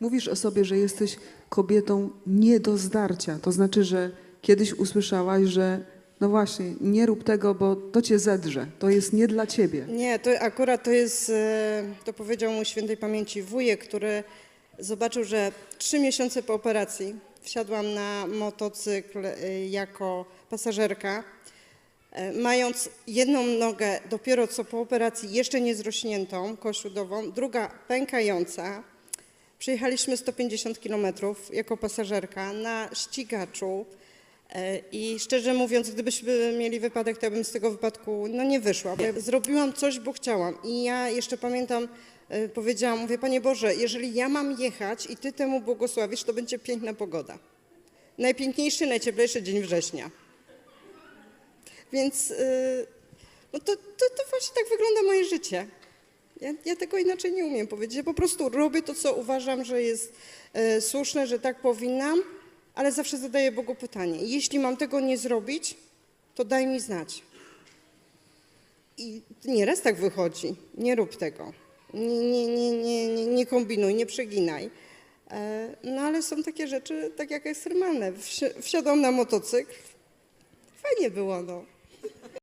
Mówisz o sobie, że jesteś kobietą nie do zdarcia. To znaczy, że kiedyś usłyszałaś, że no właśnie, nie rób tego, bo to cię zedrze. To jest nie dla ciebie. Nie, to akurat to jest, e, to powiedział mu świętej pamięci wujek, który zobaczył, że trzy miesiące po operacji wsiadłam na motocykl e, jako pasażerka, e, mając jedną nogę dopiero co po operacji jeszcze nie zrośniętą, kościółową, druga pękająca. Przejechaliśmy 150 kilometrów jako pasażerka na ścigaczu. E, I szczerze mówiąc, gdybyśmy mieli wypadek, to ja bym z tego wypadku no, nie wyszła. Zrobiłam coś, bo chciałam. I ja jeszcze pamiętam, e, powiedziałam, mówię, Panie Boże, jeżeli ja mam jechać i Ty temu błogosławisz, to będzie piękna pogoda. Najpiękniejszy, najcieplejszy dzień września. Więc e, no to, to, to właśnie tak wygląda moje życie. Ja, ja tego inaczej nie umiem powiedzieć. Ja po prostu robię to, co uważam, że jest e, słuszne, że tak powinnam, ale zawsze zadaję Bogu pytanie. Jeśli mam tego nie zrobić, to daj mi znać. I nieraz tak wychodzi. Nie rób tego. Nie, nie, nie, nie, nie, nie kombinuj, nie przeginaj. E, no ale są takie rzeczy, tak jak ekstremalne. Wsi- Wsiadłam na motocykl. Fajnie było, no.